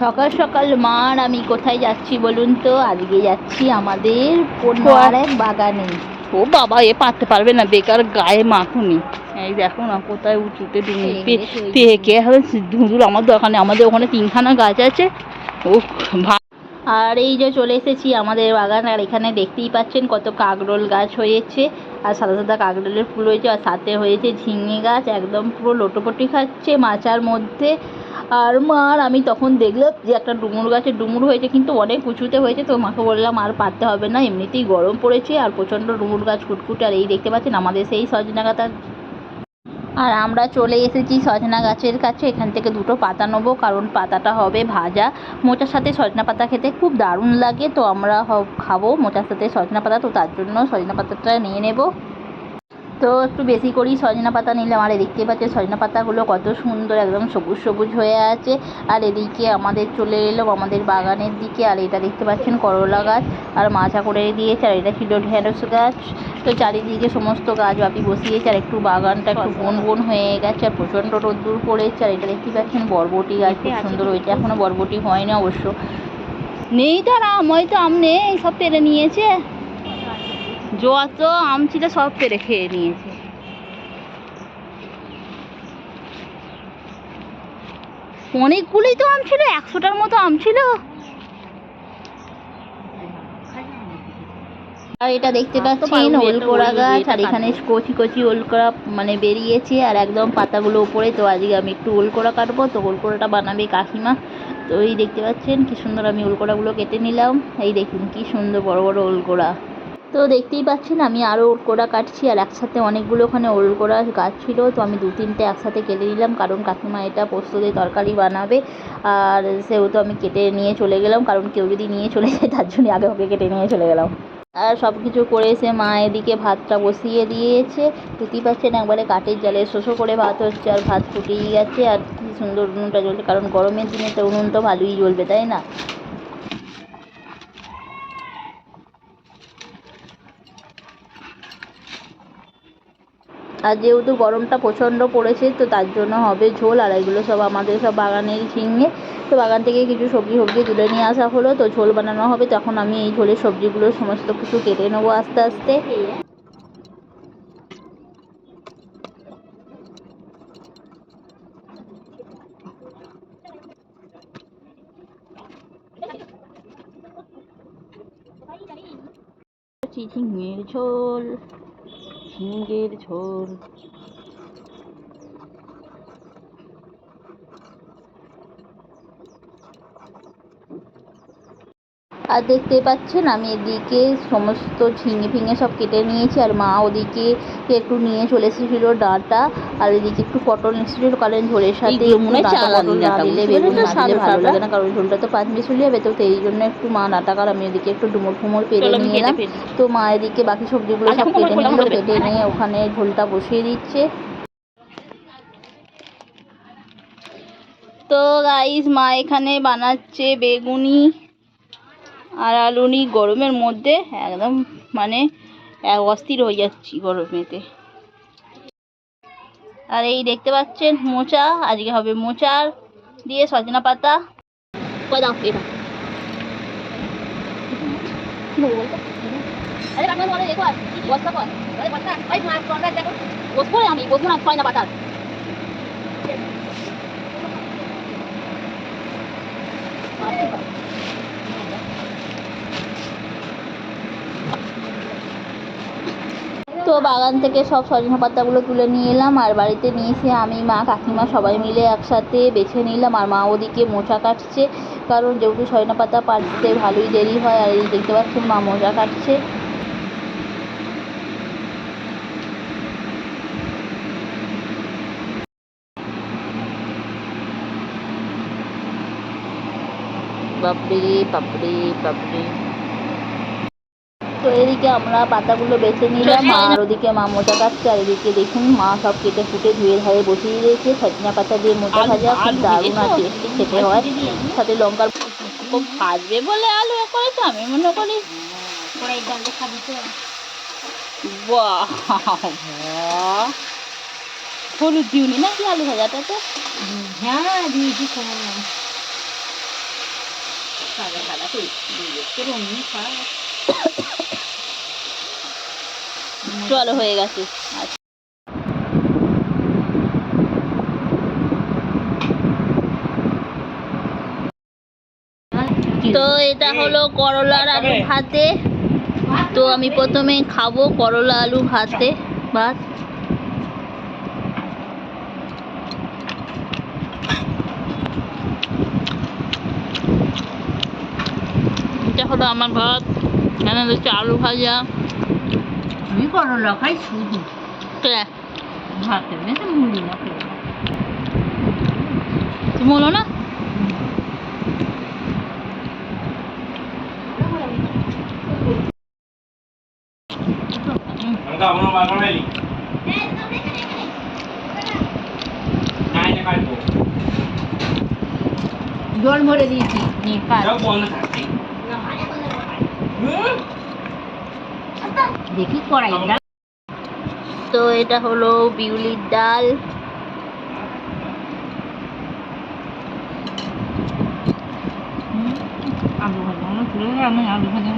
সকাল সকাল মা আর আমি কোথায় যাচ্ছি বলুন তো? আজকে যাচ্ছি আমাদের এক বাগানে। ও বাবা এ পারতে পারবে না বেকার গায়ে মাখুনি। এই দেখো না কোথায় উঁচুতে পেকে পেকে হবে? ধুঁধুর আমার দরকার নেই আমাদের ওখানে তিনখানা গাছ আছে। ও আর এই যে চলে এসেছি আমাদের বাগান আর এখানে দেখতেই পাচ্ছেন কত কাকরোল গাছ হয়েছে। আর সাদা সাদা কাকরোলের ফুল হয়েছে আর সাথে হয়েছে ঝিঙে গাছ একদম পুরো লোটোপটি খাচ্ছে মাচার মধ্যে। আর মা, আর আমি তখন দেখলাম যে একটা ডুমুর গাছে ডুমুর হয়েছে, কিন্তু অনেক উঁচুতে হয়েছে, তো মাকে বললাম, আর পারতে হবে না, এমনিতেই গরম পড়েছে, আর প্রচণ্ড ডুমুর গাছ ফুটফুটে আর এই দেখতে পাচ্ছেন আমাদের সেই সজনা গাতা আর আমরা চলে এসেছি সজনা গাছের কাছে, এখান থেকে দুটো পাতা নেব, কারণ পাতাটা হবে ভাজা। মোচার সাথে সজনা পাতা খেতে খুব দারুণ লাগে, তো আমরা খাব মোচার সাথে সজনা পাতা, তো তার জন্য সজনা পাতাটা নিয়ে নেব। তো একটু বেশি করেই সজনা পাতা নিলাম। আর দেখতে পাচ্ছি সজনা পাতাগুলো কত সুন্দর একদম সবুজ সবুজ হয়ে আছে। আর এদিকে আমাদের চলে এলো আমাদের বাগানের দিকে। আর এটা দেখতে পাচ্ছেন করলা গাছ। আর মাচা করে দিয়েছে। আর এটা ছিল ঢেঁড়স গাছ। তো চারিদিকে সমস্ত গাছ বাপি বসিয়েছে। আর একটু বাগানটা একটু বন বন হয়ে গেছে। আর প্রচণ্ড রোদ্দুর পড়েছে। আর এটা দেখতে পাচ্ছেন বরবটি গাছ। খুব সুন্দর হয়েছে। এখনও বরবটি হয়নি অবশ্য। নেই তো আর আম হয়তো আম নেই সব পেরে নিয়েছে। যত আম ছিল সব পেরে খেয়ে নিয়েছে। অনেকগুলোই তো আম ছিল একশোটার মতো আম ছিল। আর এটা দেখতে পাচ্ছেন ওলকোড়া গাছ আর এখানে কচি কচি ওলকোড়া মানে বেরিয়েছে আর একদম পাতাগুলো উপরে তো আজকে আমি একটু ওলকোড়া কাটবো তো ওলকোড়াটা বানাবে কাকিমা। তো এই দেখতে পাচ্ছেন কি সুন্দর আমি ওলকোড়াগুলো কেটে নিলাম। এই দেখুন কি সুন্দর বড় বড় ওলকোড়া তো দেখতেই পাচ্ছেন, আমি আরও ওলকোড়া কাটছি আর একসাথে অনেকগুলো ওখানে ওলকোড়া গাছ ছিল, তো আমি দু তিনটে একসাথে কেটে নিলাম। কারণ কাকিমা এটা পোস্ত দিয়ে তরকারি বানাবে আর সেহেতু আমি কেটে নিয়ে চলে গেলাম। কারণ কেউ যদি নিয়ে চলে যায়, তার জন্য আগে ওকে কেটে নিয়ে চলে গেলাম। আর সব কিছু করে এসে মা এদিকে ভাতটা বসিয়ে দিয়েছে। দেখতেই পাচ্ছেন, একবারে কাঠের জালে শোষো করে ভাত হচ্ছে আর ভাত ফুটেই গেছে। আর কি সুন্দর উনুনটা জ্বলছে, কারণ গরমের দিনে তো উনুন তো ভালোই জ্বলবে, তাই না? আর যেহেতু গরমটা প্রচণ্ড পড়েছে, তো তার জন্য হবে ঝোল আর এগুলো সব আমাদের সব বাগানের ঝিঙে। তো বাগান থেকে কিছু সবজি সবজি তুলে নিয়ে আসা হলো, তো ঝোল বানানো হবে। তখন আমি এই ঝোলের সবজিগুলো সমস্ত কিছু কেটে নেব আস্তে আস্তে। ঝিঙের ঝোল। ঝিঙের ঝোল। আর দেখতে পাচ্ছেন আমি এদিকে সমস্ত ঝিঙে ফিঙে সব কেটে নিয়েছি আর মা ওদিকে একটু নিয়ে চলে এসেছিল ডাঁটা আর এদিকে একটু পটল এসেছিল কারণ ঝোলের সাথে ভালো লাগে না কারণ ঝোলটা তো পাঁচ মিশুলি হবে তো সেই জন্য একটু মা ডাঁটা কার আমি এদিকে একটু ডুমুর ফুমুর পেরে চলো এলাম তো মা এদিকে বাকি সবজিগুলো আচ্ছা, সব কেটে নিল কেটে নিয়ে ওখানে ঝোলটা বসিয়ে দিচ্ছে। তো গাইস মা এখানে বানাচ্ছে বেগুনি। আর আলুনি গরমের মধ্যে একদম মানে অস্থির হয়ে যাচ্ছি গরমেতে। আর এই দেখতে পাচ্ছেন মোচা, আজকে হবে মোচার দিয়ে সজনা পাতা। কই দাও এটা কি বলব বলতো? আরে কাকিমা তোমাদের দেখো আর, বস্তা কর। আরে বস্তা, ওই মাছ কর্নার দেখো। বসবো রে আমি, বসবো না, ছয় না পাতার। তো বাগান থেকে সব সজনা পাতাগুলো তুলে নিয়ে এলাম আর বাড়িতে নিয়ে এসে আমি, মা, কাকিমা সবাই মিলে একসাথে বেছে নিলাম আর মা ওদিকে মোচা কাটছে। কারণ যেহেতু সজনা পাতা পাড়তে ভালোই দেরি হয় আর এই দেখতে পাচ্ছেন মা মোচা কাটছে। বাপরে বাপরে বাপরে। তো এদিকে আমরা পাতাগুলো বেছে নিলাম আর ওদিকে মা মোচা কাটছে আর এদিকে দেখুন মা সব কেটে ফুটে ধুয়ে ধারে বসিয়ে দিয়েছে। সজনা পাতা দিয়ে আলু- ভাজা খুব দারুণ আর টেস্টি খেতে হয়। সাথে লঙ্কার ভাজবে বলে আলু এ করেছে? আমি মনে করি। হলুদ দিউনি নাকি আলু ভাজাটাতে হ্যাঁ দিয়েছি সাদা সাদা করে খারাপ চলো হয়ে গেছে। আচ্ছা তো এটা হলো করলার আলু ভাতে। তো আমি প্রথমে খাব করলা আলু ভাতে ভাত। এটা হলো আমার ভাত। এখানে হচ্ছে আলু ভাজা। আমি করলা খাই শুধু ভাতের মেসে মুড়ি না তুমি বলো না. জল ভরে দিয়েছি নিয়ে কাজ দেখি কড়াই ডাল তো এটা হলো বিউলির ডাল। আলু ভাজা আমি আলু ভাজা